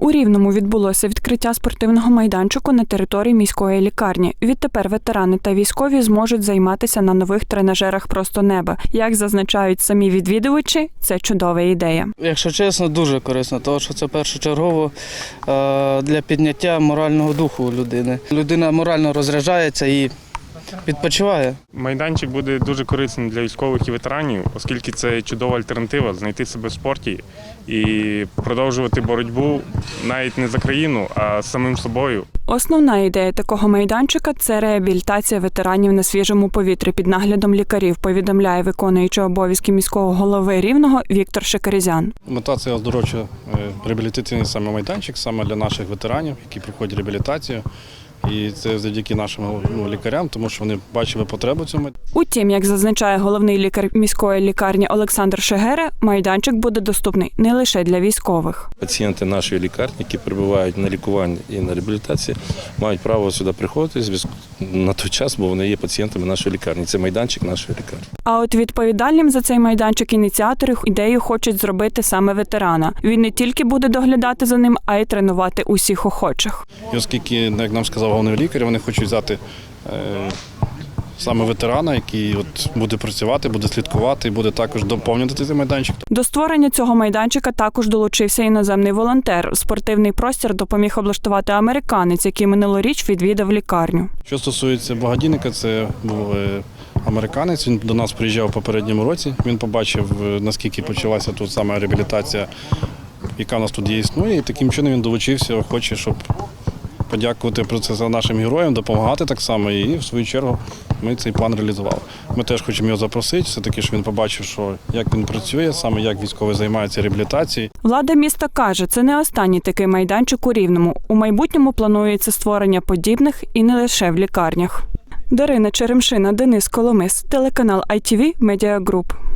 У Рівному відбулося відкриття спортивного майданчику на території міської лікарні. Відтепер ветерани та військові зможуть займатися на нових тренажерах просто неба. Як зазначають самі відвідувачі, це чудова ідея. Якщо чесно, дуже корисно, тому що це першочергово е, для підняття морального духу у людини. Людина морально розряджається і відпочиває. Майданчик буде дуже корисним для військових і ветеранів, оскільки це чудова альтернатива знайти себе в спорті і продовжувати боротьбу навіть не за країну, а з самим собою. Основна ідея такого майданчика це реабілітація ветеранів на свіжому повітрі під наглядом лікарів. Повідомляє виконуючий обов'язки міського голови рівного Віктор Шекерезян. Мета це оздоровчо реабілітаційний саме майданчик саме для наших ветеранів, які проходять реабілітацію. І це завдяки нашим ну, лікарям, тому що вони бачили потребу цьому. Утім, як зазначає головний лікар міської лікарні Олександр Шегере, майданчик буде доступний не лише для військових. Пацієнти нашої лікарні, які перебувають на лікуванні і на реабілітації, мають право сюди приходити зв'язку- на той час, бо вони є пацієнтами нашої лікарні. Це майданчик нашої лікарні. А от відповідальним за цей майданчик ініціатори ідею хочуть зробити саме ветерана. Він не тільки буде доглядати за ним, а й тренувати усіх охочих. І оскільки, як нам сказав головний лікар, вони хочуть взяти е, саме ветерана, який от буде працювати, буде слідкувати і буде також доповнювати цей майданчик. До створення цього майданчика також долучився іноземний волонтер. Спортивний простір допоміг облаштувати американець, який минулоріч відвідав лікарню. Що стосується благодійника, це був е, американець. Він до нас приїжджав у попередньому році. Він побачив, е, наскільки почалася тут саме реабілітація, яка в нас тут є існує. І таким чином він долучився, хоче, щоб подякувати про це за нашим героям, допомагати так само. І в свою чергу ми цей план реалізували. Ми теж хочемо його запросити, все-таки, що він побачив, що як він працює, саме як військовий займається реабілітацією. Влада міста каже, це не останній такий майданчик у Рівному. У майбутньому планується створення подібних і не лише в лікарнях. Дарина Черемшина, Денис Коломис, телеканал ITV Media Group.